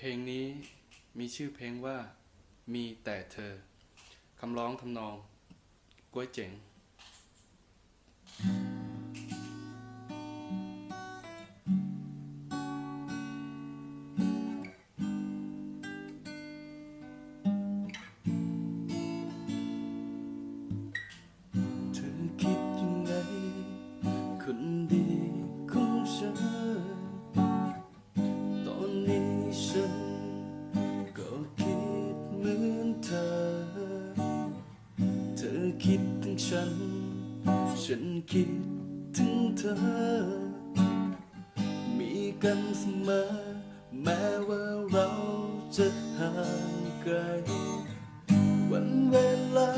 เพลงนี้มีชื่อเพลงว่ามีแต่เธอ คำร้องทำนองก้วยเจ๋ง เธอคิดยังไงคนดี ฉันคิดถึงเธอ มีกันเสมอ แม้ว่าเราจะห่างไกล วันเวลา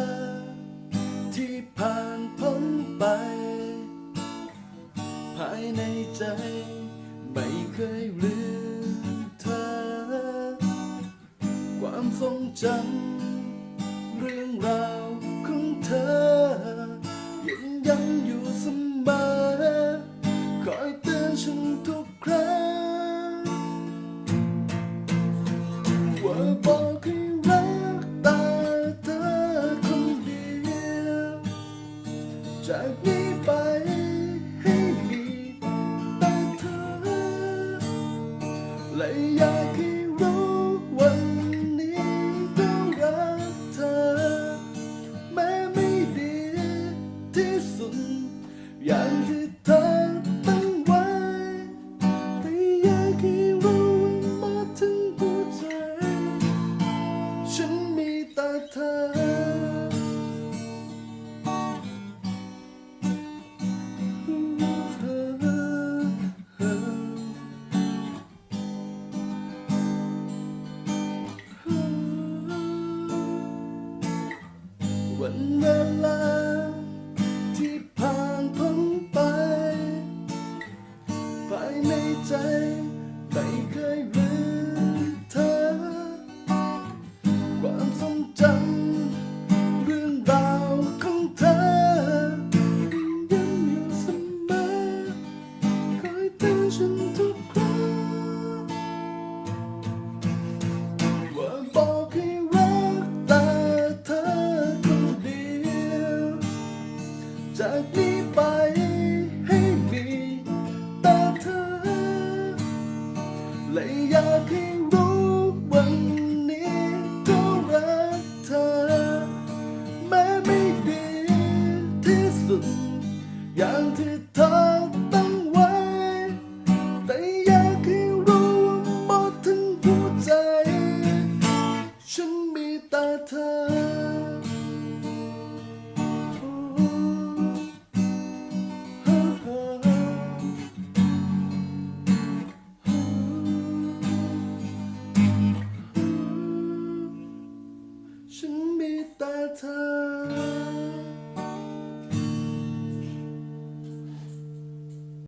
ที่ผ่านพ้นไป ภายในใจ ไม่เคยลืมเธอ ความทรงจำ ว่าบอกให้รักแต่เธอคนเดียวจากนี้ไปให้มีแต่เธอและอยากให้รู้ เธอ อย่างที่เธอตั้งไว้ แต่อยากให้รู้ว่าหมดทั้งหัวใจ ฉันมีแต่เธอฉันมีแต่เธอ